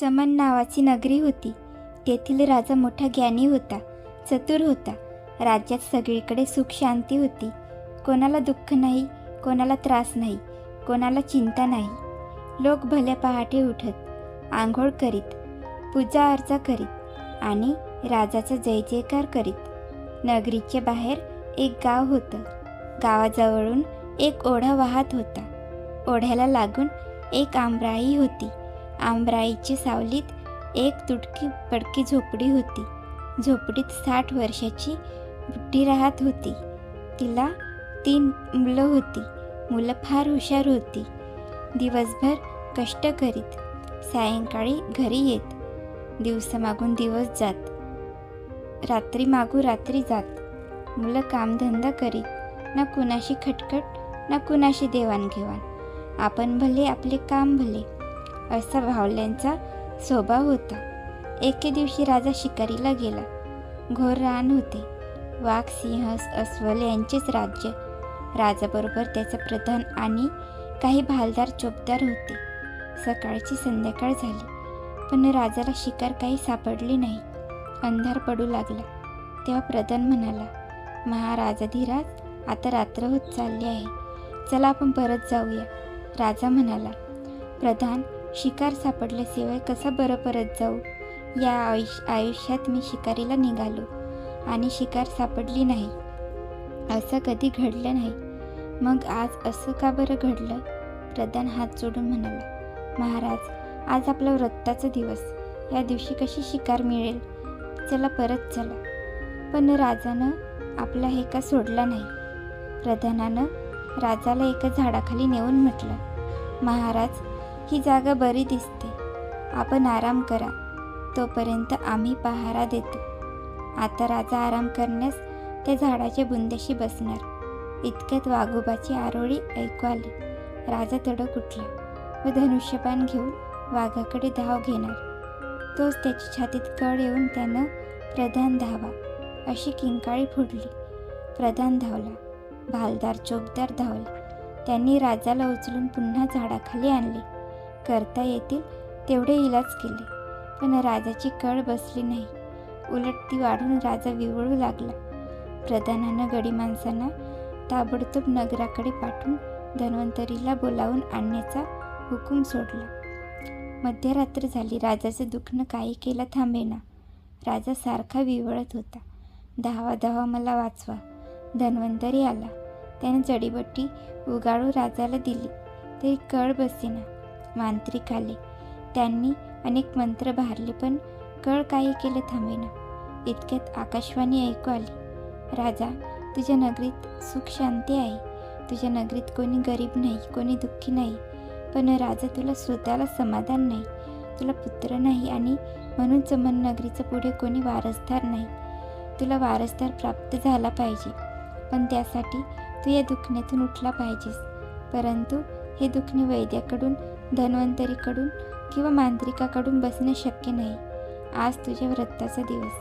चमन नावाची नगरी होती. तेथील राजा मोठा ज्ञानी होता चतुर होता. राज्यात सगळीकडे सुख शांती होती. कोणाला दुःख नाही कोणाला त्रास नाही कोणाला चिंता नाही. लोक भल्या पहाटे उठत आंघोळ करीत पूजा अर्चा करीत आणि राजाचा जय जयकार करीत. नगरीच्या बाहेर एक गाव होतं. गावाजवळून एक ओढा वाहत होता. ओढ्याला लागून एक आंब्राई होती. आंब्राईच्या सावलीत एक तुटकी पडकी झोपडी होती. झोपडीत साठ वर्षाची बुट्टी राहत होती. तिला तीन मुलं होती. मुलं फार हुशार होती. दिवसभर कष्ट करीत. सायंकाळी घरी येत. दिवसामागून दिवस जात. रात्री मागू रात्री जात. मुलं कामधंदा करीत. ना कुणाशी खटखट ना कुणाशी देवाणघेवाण. आपण भले आपले काम भले असा भावल्यांचा स्वभाव होता. एके दिवशी राजा शिकारीला गेला. घोर रान होते. वाघ सिंह अस्वल यांचेच राज्य. राजाबरोबर त्याचा प्रधान आणि काही भालदार चोपदार होते. सकाळची संध्याकाळ झाली. पण राजाला शिकार काही सापडली नाही. अंधार पडू लागला. तेव्हा प्रधान म्हणाला महाराजाधिराज आता रात्र होत चालली आहे. चला आपण परत जाऊया. राजा म्हणाला प्रधान शिकार सापडल्याशिवाय कसा बरं परत जाऊ? या आयुष्य आयुष्यात मी शिकारीला निघालो आणि शिकार सापडली नाही. असं कधी घडलं नाही. मग आज असं का बरं घडलं? प्रधान हात जोडून म्हणाला महाराज आज आपला व्रताचा दिवस. या दिवशी कशी शिकार मिळेल? चला परत चला. पण राजानं आपला हे का सोडला नाही. प्रधानानं राजाला एका झाडाखाली नेऊन म्हटलं महाराज ही जागा बरी दिसते. आपण आराम करा. तोपर्यंत आम्ही पहारा देतो. आता राजा आराम करण्यास त्या झाडाच्या बुंद्याशी बसणार. इतक्यात वाघोबाची आरोळी ऐकू आली. राजा तडक उठला व धनुष्यपान घेऊन वाघाकडे धाव घेणार. तोच त्याची छातीत कळ येऊन त्यानं प्रधान धावा. अशी किंकाळी फुडली प्रधान धावला. भालदार चोपदार धावले. त्यांनी राजाला उचलून पुन्हा झाडाखाली आणले. करता येतील तेवढे इलाज केले. पण राजाची कळ बसली नाही. उलट ती वाढून राजा विवळू लागला. प्रधानानं गडी माणसांना ताबडतोब नगराकडे पाठवून धन्वंतरीला बोलावून आणण्याचा हुकूम सोडला. मध्यरात्र झाली. राजाचं दुखणं काही केलं थांबेना. राजा सारखा विवळत होता. धावा धावा मला वाचवा. धन्वंतरी आला. त्याने जडीबट्टी उगाळू राजाला दिली. तरी कळ बसेना. मांत्रिक आले. त्यांनी अनेक मंत्र भारले पण कळ काही केलं थांबेना. इतक्यात आकाशवाणी ऐकू आली राजा तुझ्या नगरीत सुख शांती आहे. तुझ्या नगरीत कोणी गरीब नाही कोणी दुःखी नाही. पण राजा तुला स्वतःला समाधान नाही. तुला पुत्र नाही आणि म्हणून चमन नगरीचं पुढे कोणी वारसदार नाही. तुला वारसदार प्राप्त झाला पाहिजे. पण त्यासाठी तू या दुखण्यातून उठला पाहिजेस. परंतु हे दुखणे वैद्याकडून धन्वंतरीकडून किंवा मांत्रिकाकडून बसणं शक्य नाही. आज तुझ्या व्रताचा दिवस.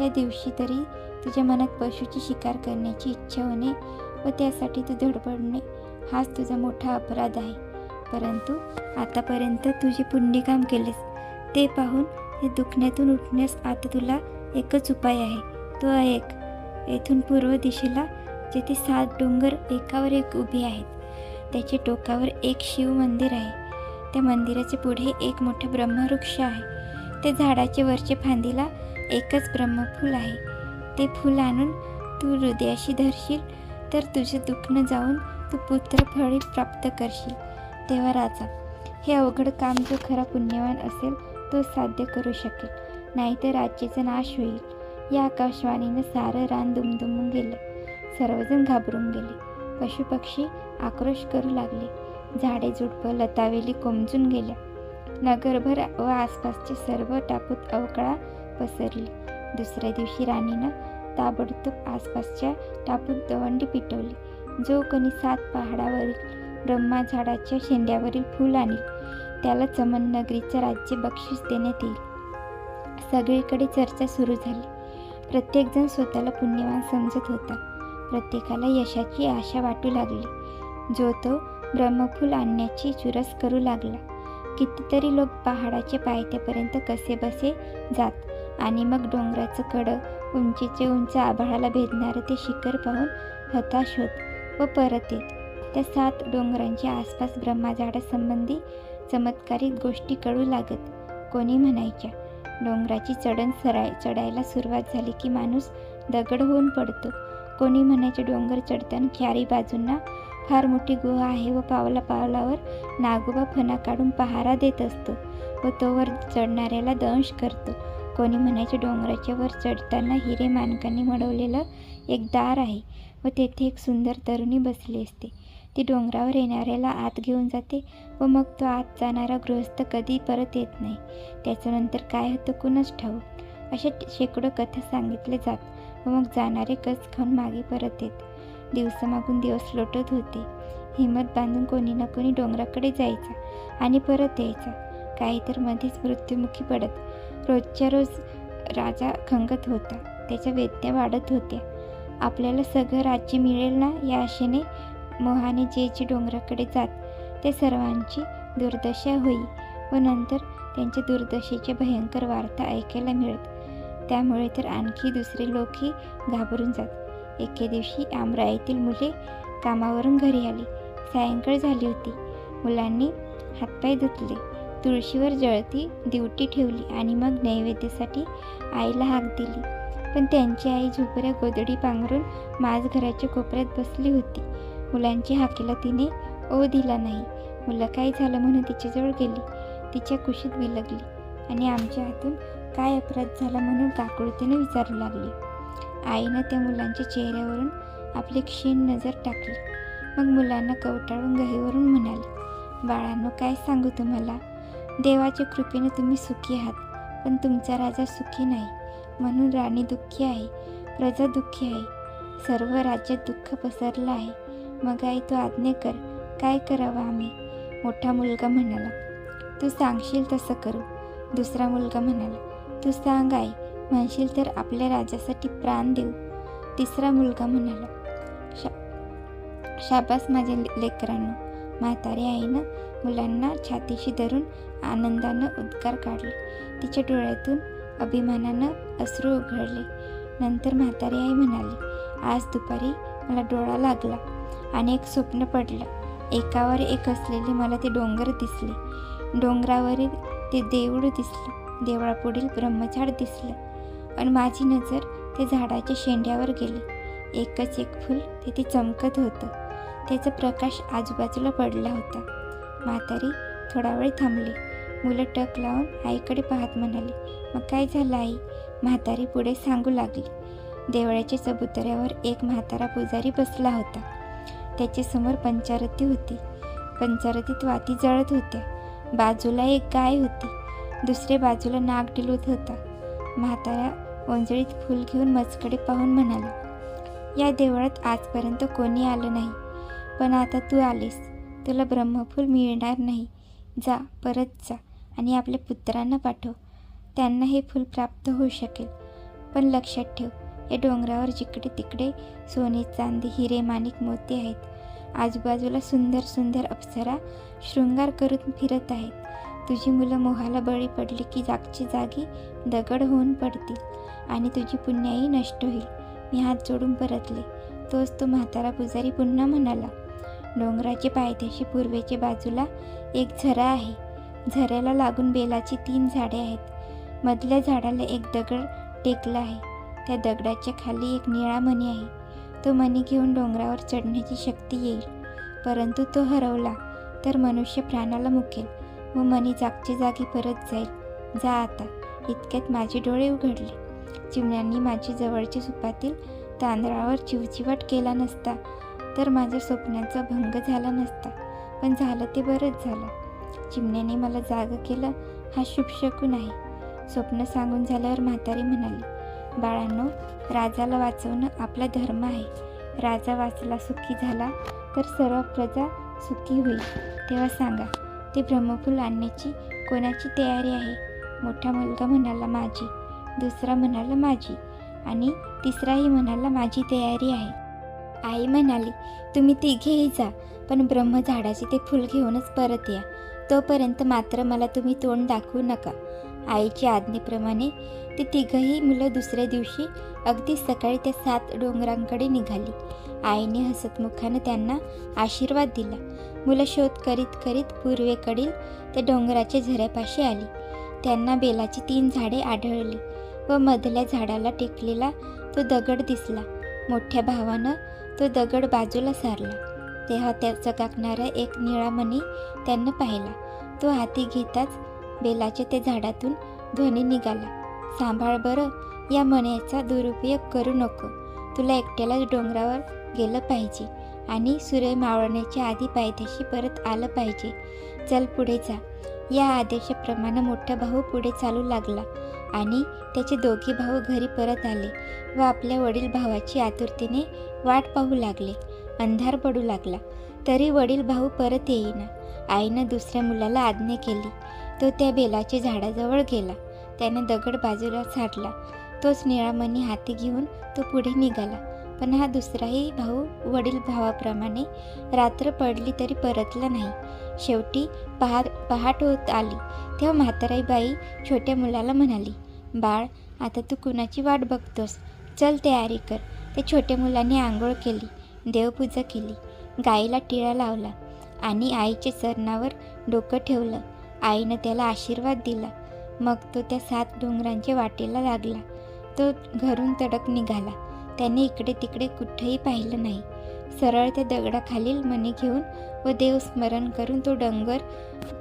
या दिवशी तरी तुझ्या मनात पशुची शिकार करण्याची इच्छा होणे व त्यासाठी तू धडपडणे हाच तुझा मोठा अपराध आहे. परंतु आतापर्यंत तुझे पुण्यकाम केलेस ते पाहून या दुखण्यातून उठण्यास आता तुला एकच उपाय आहे. तो ऐक येथून पूर्व दिशेला जेथे सात डोंगर एकावर एक उभे आहेत. त्याच्या टोकावर एक शिव मंदिर आहे. त्या मंदिराच्या पुढे एक मोठं ब्रह्मवृक्ष आहे. ते झाडाच्या वरच्या फांदीला एकच ब्रह्मफूल आहे. ते फूल आणून तू हृदयाशी धरशील तर तुझं दुखणं जाऊन तू पुत्र फळी प्राप्त करशील. तेव्हा राजा हे अवघड काम जो खरा पुण्यवान असेल तो साध्य करू शकेल नाहीतर राज्याचा नाश होईल. या आकाशवाणीनं सारं रान दुमदुमून गेलं. सर्वजण घाबरून गेले. पशुपक्षी आक्रोश करू लागले. झाडे झुडपं लतावेली कोमजून गेल्या. नगरभर व आसपासचे सर्व टापूत अवकळा पसरली. दुसऱ्या दिवशी राणीनं ताबडतोब आसपासच्या टापूत दवंडी पिटवली. जो कोणी सात पहाडावरील ब्रह्मा झाडाच्या शेंड्यावरील फूल आणेल त्याला चमन नगरीचं राज्य बक्षीस देण्यात येईल. सगळीकडे चर्चा सुरू झाली. प्रत्येकजण स्वतःला पुण्यवान समजत होता. प्रत्येकाला यशाची आशा वाटू लागली. जो तो ब्रह्मफूल आणण्याची चुरस करू लागला. कितीतरी लोक पहाडाच्या पायथ्यापर्यंत कसे बसे जात आणि मग डोंगराचं कडं उंचीचे उंच आभाळाला भेदणारं ते शिखर पाहून हताश होत व परत येत. त्या सात डोंगरांच्या आसपास ब्रह्माझाडासंबंधी चमत्कारिक गोष्टी कळू लागत. कोणी म्हणायच्या डोंगराची चढण सराय चढायला सुरुवात झाली की माणूस दगड होऊन पडतो. कोणी म्हणायचे डोंगर चढताना चारी बाजूंना फार मोठी गुहा आहे व पावला पावलावर नागोबा फणा काढून पहारा देत असतो व तो वर चढणाऱ्याला दंश करतो. कोणी म्हणायचे डोंगराच्या वर चढताना हिरे मानकांनी मडवलेलं एक दार आहे व तेथे एक सुंदर तरुणी बसली असते. ती डोंगरावर येणाऱ्याला आत घेऊन जाते व मग तो आत जाणारा गृहस्थ कधी परत येत नाही. त्याच्यानंतर काय होतं कुणच ठाऊक. अशा शेकडो कथा सांगितले जात व मग जाणारे कस खाऊन मागे परत येत. दिवसामागून दिवस लोटत होते. हिंमत बांधून कोणी ना कोणी डोंगराकडे जायचा आणि परत यायचा. काही तर मध्येच मृत्युमुखी पडत. रोजच्या रोज राजा खंगत होता. त्याच्या वेदना वाढत होत्या. आपल्याला सगळं राज्य मिळेल ना या आशेने मोहाने जे जे डोंगराकडे जात. ते सर्वांची दुर्दशा होई व नंतर त्यांच्या दुर्दशेचे भयंकर वार्ता ऐकायला मिळत. त्यामुळे तर आणखी दुसरे लोकही घाबरून जात. एके दिवशी आमराईतील मुले कामावरून घरी आली. सायंकाळ झाली होती. मुलांनी हातपाय धुतले. तुळशीवर जळती दिवटी ठेवली आणि मग नैवेद्यासाठी आईला हाक दिली. पण त्यांची आई झोपऱ्या गोदडी पांघरून माझ घराच्या कोपऱ्यात बसली होती. मुलांची हाकेला तिने ओ दिला नाही. मुलं काय झालं म्हणून तिच्याजवळ गेली. तिच्या कुशीत विलगली आणि आमच्या हातून काय अपराध झाला म्हणून काकुळतीने विचारू लागली. आईनं त्या मुलांच्या चेहऱ्यावरून आपली क्षीण नजर टाकली. मग मुलांना कवटाळून गहीवरून म्हणाली बाळांनो काय सांगू तुम्हाला? देवाच्या कृपेने तुम्ही सुखी आहात पण तुमचा राजा सुखी नाही. म्हणून राणी दुःखी आहे प्रजा दुःखी आहे. सर्व राज्यात दुःख पसरलं आहे. मग आई तू आज्ञा कर. काय करावं आम्ही? मोठा मुलगा म्हणाला तू सांगशील तसं करू. दुसरा मुलगा म्हणाला तू सांग आई म्हणशील तर आपल्या राजासाठी प्राण देऊ तिसरा मुलगा म्हणाला. शा शाबास माझ्या लेकरांनो. म्हातारी आईनं मुलांना छातीशी धरून आनंदानं उद्गार काढले. तिच्या डोळ्यातून अभिमानानं अश्रू उघडले. नंतर म्हातारी आई म्हणाली आज दुपारी मला डोळा लागला आणि एक स्वप्न पडलं. एकावर एक असलेले मला ते डोंगर दिसले. डोंगरावरील ते देऊळ दिसलं. देवळापुढील ब्रह्मझाड दिसलं. आणि माझी नजर ते झाडाच्या शेंड्यावर गेली. एकच एक फूल तिथे चमकत होतं. त्याचा प्रकाश आजूबाजूला पडला होता. म्हातारी थोडा वेळ थांबली. मुलं टक लावून आईकडे पाहत म्हणाली मग काय झालं आई म्हातारी पुढे सांगू लागली. देवळाच्या चबुतऱ्यावर एक म्हातारा पुजारी बसला होता. त्याच्यासमोर पंचारती होती. पंचारतीत वाती जळत होत्या. बाजूला एक गाय होती. दुसऱ्या बाजूला नाग डिलूत होता. म्हातारा ओंजळीत फूल घेऊन मजकडे पाहून म्हणाला या देवळात आजपर्यंत कोणी आलं नाही. पण आता तू आलीस. तुला ब्रह्मफूल मिळणार नाही. जा परत जा आणि आपल्या पुत्रांना पाठव. त्यांना हे फूल प्राप्त होऊ शकेल. पण लक्षात ठेव या डोंगरावर जिकडे तिकडे सोने चांदी हिरे माणिक मोती आहेत. आजूबाजूला सुंदर सुंदर अप्सरा शृंगार करून फिरत आहेत. तुझी मुलं मोहाला बळी पडली की जागची जागी दगड होऊन पडतील. आणि तुझी पुण्याई नष्ट होईल. मी हात जोडून परतले. तोच तो म्हातारा पुजारी पुन्हा म्हणाला डोंगराचे पायथ्याशी पूर्वेचे बाजूला एक झरा आहे. झऱ्याला लागून बेलाची तीन झाडे आहेत. मधल्या झाडाला एक दगड टेकला आहे. त्या दगडाच्या खाली एक निळा मणी आहे. तो मणी घेऊन डोंगरावर चढण्याची शक्ती येईल. परंतु तो हरवला तर मनुष्य प्राणाला मुकेल व मणी जागच्या जागी परत जाईल. जा आता. इतक्यात माझे डोळे उघडले. चिमण्यांनी माझी जवळच्या सुपातील तांदळावर चिवचिवाट केला नसता तर माझ्या स्वप्नाचा भंग झाला नसता पण झालं ते बरंच झालं. चिमण्याने मला जाग केलं हा शुभ शकून आहे स्वप्न सांगून झाल्यावर म्हातारी म्हणाली बाळांनो राजाला वाचवणं आपला धर्म आहे. राजा वाचला सुखी झाला तर सर्व प्रजा सुखी होईल. तेव्हा सांगा ते ब्रह्मफूल आणण्याची कोणाची तयारी आहे? मोठा मुलगा म्हणाला माझी. दुसरा म्हणाला माझी. आणि तिसराही म्हणाला माझी तयारी आहे. आई म्हणाली तुम्ही तिघेही जा पण ब्रह्मझाडाचे ते फुल घेऊनच परत या. तोपर्यंत मात्र मला तुम्ही तोंड दाखवू नका. आईच्या आज्ञेप्रमाणे ते तिघही मुलं दुसऱ्या दिवशी अगदी सकाळी त्या सात डोंगरांकडे निघाली. आईने हसतमुखानं त्यांना आशीर्वाद दिला. मुलं शोध करीत करीत पूर्वेकडील त्या डोंगराच्या झऱ्यापाशी आली. त्यांना बेलाची तीन झाडे आढळली. व मधल्या झाडाला टेकलेला तो दगड दिसला. मोठ्या भावानं तो दगड बाजूला सारला. तेव्हा त्या चकाकणारा एक निळा मणी त्यांना पाहिला. तो हाती घेताच बेलाच्या त्या झाडातून ध्वनी निघाला. सांभाळ बरं या मण्याचा दुरुपयोग करू नको. तुला एकट्यालाच डोंगरावर गेलं पाहिजे आणि सूर्य मावळण्याच्या आधी पायथ्याशी परत आलं पाहिजे. चल पुढे जा. या आदेशाप्रमाणे मोठा भाऊ पुढे चालू लागला आणि त्याचे दोघे भाऊ घरी परत आले व आपल्या वडील भावाची आतुरतेने वाट पाहू लागले. अंधार पडू लागला. तरी वडील भाऊ परत येईना. आईनं दुसऱ्या मुलाला आज्ञा केली. तो त्या बेलाच्या झाडाजवळ गेला. त्याने दगड बाजूला साठला. तोच निळामणी हाती घेऊन तो पुढे निघाला. पण हा दुसराही भाऊ वडील भावाप्रमाणे रात्र पडली तरी परतला नाही. शेवटी पहा पहाट होत आली. तेव्हा म्हाताराई बाई छोट्या मुलाला म्हणाली बाळ आता तू कुणाची वाट बघतोस? चल तयारी कर. त्या छोट्या मुलाने आंघोळ केली देवपूजा केली गाईला टिळा लावला आणि आईच्या चरणावर डोकं ठेवलं. आईनं त्याला आशीर्वाद दिला. मग तो त्या सात डोंगरांच्या वाटेला लागला. तो घरून तडक निघाला. त्याने इकडे तिकडे कुठेही पाहिलं नाही. सरळ त्या दगडाखालील मणी घेऊन व देवस्मरण करून तो डोंगर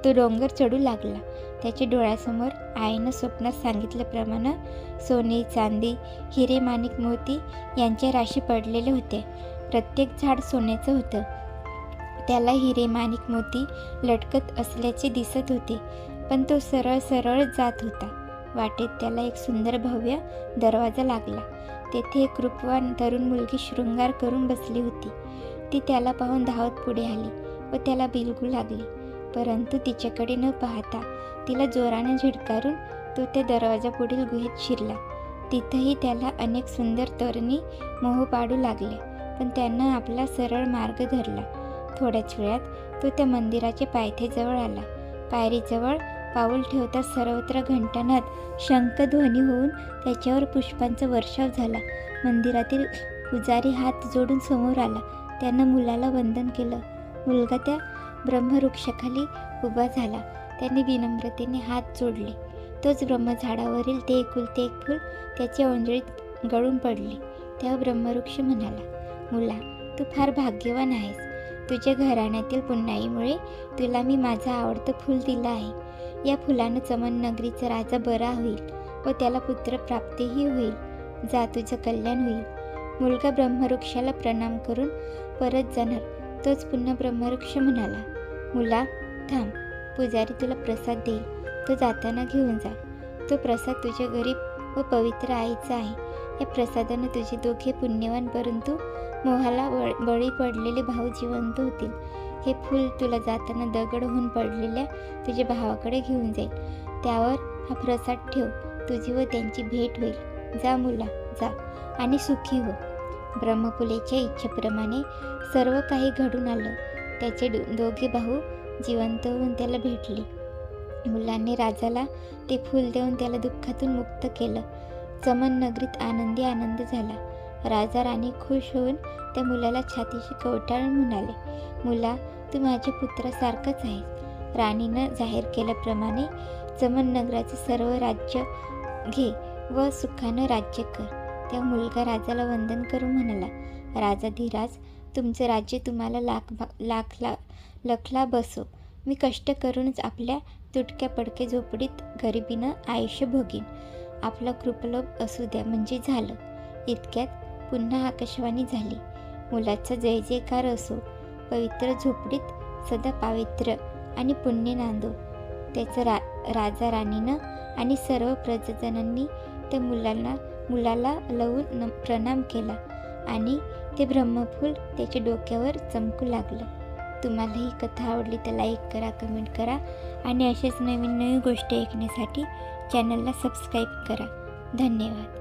तो डोंगर चढू लागला. त्याच्या डोळ्यासमोर आईनं स्वप्नात सांगितल्याप्रमाणे सोने चांदी हिरे माणिक मोती यांच्या राशी पडलेले होते. प्रत्येक झाड सोन्याचं होतं. त्याला हिरे माणिक मोती लटकत असल्याचे दिसत होते पण तो सरळ सरळ जात होता. वाटेत त्याला एक सुंदर भव्य दरवाजा लागला. तेथे एक रूपवान तरुण मुलगी शृंगार करून बसली होती. ती त्याला पाहून धावत पुढे आली व त्याला बिलगू लागली. परंतु तिच्याकडे न पाहता तिला जोराने झिडकारून तो त्या दरवाजापुढील गुहेत शिरला. तिथंही त्याला अनेक सुंदर तरुणी मोह पाडू लागल्या पण त्यानं आपला सरळ मार्ग धरला. थोड्याच वेळात तो त्या मंदिराच्या पायथ्याजवळ आला. पायरीजवळ पाऊल ठेवता सर्वत्र घंटानाद शंखध्वनी होऊन त्याच्यावर पुष्पांचा वर्षाव झाला. मंदिरातील पुजारी हात जोडून समोर आला. त्यानं मुलाला वंदन केलं. मुलगा त्या ब्रह्मवृक्षाखाली उभा झाला. त्याने विनम्रतेने हात जोडले. तोच ब्रह्मझाडावरील ते एकुलते एक फूल त्याच्या ओंजळीत गळून पडले. तेव्हा ब्रह्मवृक्ष म्हणाला मुला तू फार भाग्यवान आहेस. तुझ्या घराण्यातील पुन्हाईमुळे तुला मी माझं आवडतं फूल दिलं आहे. या फुलानं चमन नगरीचा राजा बरा होईल व त्याला पुत्रप्राप्तीही होईल. जा तुझं कल्याण होईल. मुलगा ब्रह्मवृक्षाला प्रणाम करून परत जाणार. तोच पुन्हा ब्रह्मवृक्ष म्हणाला. मुला थांब. पुजारी तुला प्रसाद देईल. तो जाताना घेऊन जा. तो प्रसाद तुझ्या गरीब व पवित्र आईचा आहे. या प्रसादानं तुझे दोघे पुण्यवान परंतु मोहाला बळी पडलेले भाऊ जिवंत होतील. हे फूल तुला जाताना दगड होऊन पडलेल्या तुझ्या भावाकडे घेऊन जाईल. त्यावर हा प्रसाद ठेव. तुझी व त्यांची भेट होईल. जा मुला जा आणि सुखी हो. ब्रह्मपुलेच्या इच्छेप्रमाणे सर्व काही घडून आलं. त्याचे दोघे भाऊ जिवंत होऊन त्याला भेटले. मुलांनी राजाला ते फूल देऊन त्याला दुःखातून मुक्त केलं. चमन नगरीत आनंदी आनंद झाला. राजा राणी खुश होऊन त्या मुलाला छातीशी कवटाळून म्हणाले मुला तू माझ्या पुत्रासारखंच आहेस. राणीनं जाहीर केल्याप्रमाणे चमन नगराचे सर्व राज्य घे व सुखानं राज्य कर. त्या मुलगा राजाला वंदन करून म्हणाला राजा धीराज तुमचं राज्य तुम्हाला लाख लाख ला लखला बसो. मी कष्ट करूनच आपल्या तुटक्या पडके झोपडीत गरिबीनं आयुष्य भोगीन. आपला कृपलोभ असू द्या म्हणजे झालं. इतक्यात पुन्हा आकाशवाणी झाली. मुलाचा जय जयकार असो पवित्र झोपडीत सदा पावित्र्य आणि पुण्य नांदो. त्याचं रा राजा राणीनं आणि सर्व प्रजजनांनी त्या मुलांना मुलाला लवून न प्रणाम केला आणि ते ब्रह्मफूल त्याच्या डोक्यावर चमकू लागलं. तुम्हाला ही कथा आवडली तर लाईक करा कमेंट करा आणि अशाच नवीन नवीन गोष्टी ऐकण्यासाठी चॅनलला सबस्क्राईब करा. धन्यवाद.